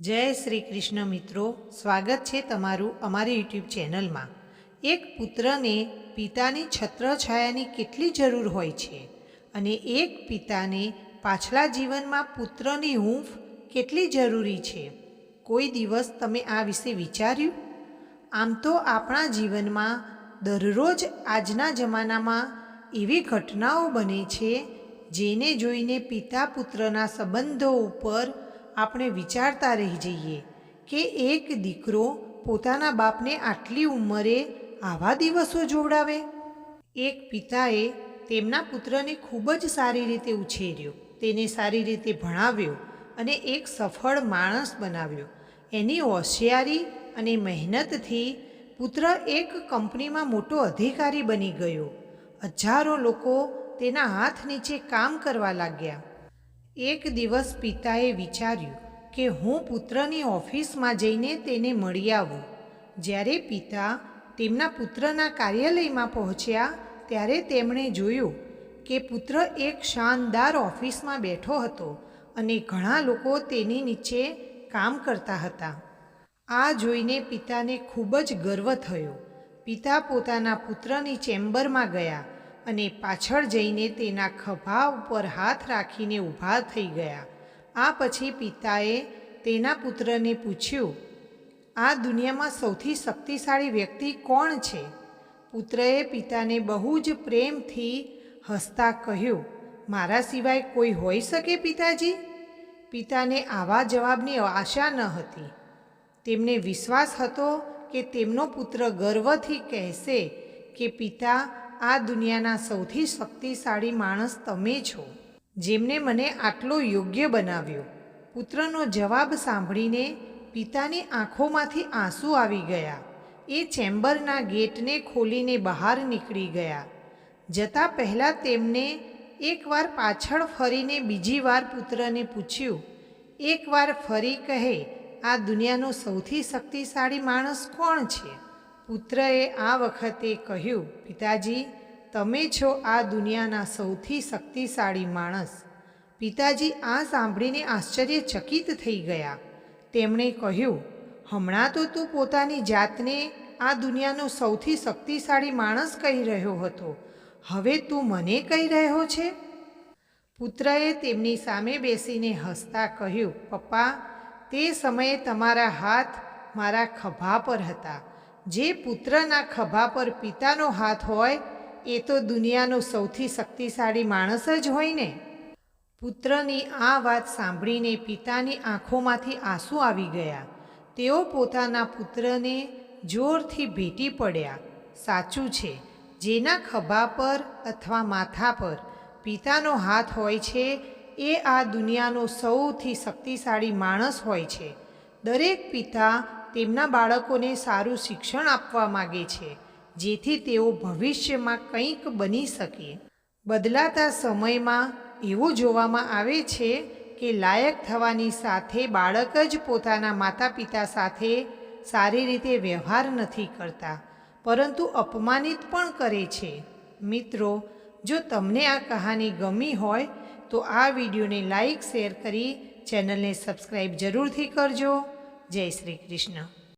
જય શ્રી કૃષ્ણ મિત્રો, સ્વાગત છે તમારું અમારી યુટ્યુબ ચેનલમાં. એક પુત્રને પિતાની છત્રછાયાની કેટલી જરૂર હોય છે અને એક પિતાને પાછલા જીવનમાં પુત્રની હૂંફ કેટલી જરૂરી છે? કોઈ દિવસ તમે આ વિશે વિચાર્યું? આમ તો આપણા જીવનમાં દરરોજ આજના જમાનામાં એવી ઘટનાઓ બને છે જેને જોઈને પિતા પુત્રના સંબંધો ઉપર આપણે વિચારતા રહી જઈએ કે એક દીકરો પોતાના બાપને આટલી ઉંમરે આવા દિવસો જોવડાવે? એક પિતાએ તેમના પુત્રને ખૂબ જ સારી રીતે ઉછેર્યો, તેને સારી રીતે ભણાવ્યો અને એક સફળ માણસ બનાવ્યો. એની હોશિયારી અને મહેનતથી પુત્ર એક કંપનીમાં મોટો અધિકારી બની ગયો. હજારો લોકો તેના હાથ નીચે કામ કરવા લાગ્યા. એક દિવસ પિતાએ વિચાર્યું કે હું પુત્રની ઓફિસમાં જઈને તેને મળી આવું. જ્યારે પિતા તેમના પુત્રના કાર્યાલયમાં પહોંચ્યા, ત્યારે તેમણે જોયું કે પુત્ર એક શાનદાર ઓફિસમાં બેઠો હતો અને ઘણા લોકો તેની નીચે કામ કરતા હતા. આ જોઈને પિતાને ખૂબ જ ગર્વ થયો. પિતા પોતાના પુત્રની ચેમ્બરમાં ગયા અને પાછળ જઈને તેના ખભા ઉપર હાથ રાખીને ઊભા થઈ ગયા. આ પછી પિતાએ તેના પુત્રને પૂછ્યું, આ દુનિયામાં સૌથી શક્તિશાળી વ્યક્તિ કોણ છે? પુત્રએ પિતાને બહુ જ પ્રેમથી હસતા કહ્યું, મારા સિવાય કોઈ હોઈ શકે પિતાજી? પિતાને આવા જવાબની આશા ન હતી. તેમને વિશ્વાસ હતો કે તેમનો પુત્ર ગર્વથી કહેશે કે, પિતા આ દુનિયાના સૌથી શક્તિશાળી માણસ તમે છો, જેમને મને આટલો યોગ્ય બનાવ્યો. પુત્રનો જવાબ સાંભળીને પિતાની આંખોમાંથી આંસુ આવી ગયા. એ ચેમ્બરના ગેટને ખોલીને બહાર નીકળી ગયા. જતાં પહેલાં તેમને એકવાર પાછળ ફરીને બીજી વાર પુત્રને પૂછ્યું, એકવાર ફરી કહે, આ દુનિયાનો સૌથી શક્તિશાળી માણસ કોણ છે? પુત્રએ આ વખતે કહ્યું, પિતાજી, તમે છો આ દુનિયાના સૌથી શક્તિશાળી માણસ. પિતાજી આ સાંભળીને આશ્ચર્યચકિત થઈ ગયા. તેમણે કહ્યું, હમણાં તો તું પોતાની જાતને આ દુનિયાનો સૌથી શક્તિશાળી માણસ કહી રહ્યો હતો. હવે તું મને કહી રહ્યો છે? પુત્રએ તેમની સામે બેસીને હસતા કહ્યું, પપ્પા, તે સમયે તમારા હાથ મારા ખભા પર હતા. જે પુત્રના ખભા પર પિતાનો હાથ હોય, એ તો દુનિયાનો સૌથી શક્તિશાળી માણસ જ હોય ને. પુત્રની આ વાત સાંભળીને પિતાની આંખોમાંથી આંસુ આવી ગયા. તેઓ પોતાના પુત્રને જોરથી ભેટી પડ્યા. સાચું છે, જેના ખભા પર અથવા માથા પર પિતાનો હાથ હોય છે, એ આ દુનિયાનો સૌથી શક્તિશાળી માણસ હોય છે. દરેક પિતા તેમના બાળકોને સારું શિક્ષણ આપવા માગે છે, જેથી તેઓ ભવિષ્યમાં કંઈક બની શકે. બદલાતા સમયમાં એવું જોવામાં આવે છે કે લાયક થવાની સાથે બાળક જ પોતાના માતા પિતા સાથે સારી રીતે વ્યવહાર નથી કરતા, પરંતુ અપમાનિત પણ કરે છે. મિત્રો, જો તમને આ કહાની ગમી હોય, તો આ વિડીયોને લાઈક, શેર કરી ચેનલને સબસ્ક્રાઈબ જરૂરથી કરજો. જય શ્રી કૃષ્ણ.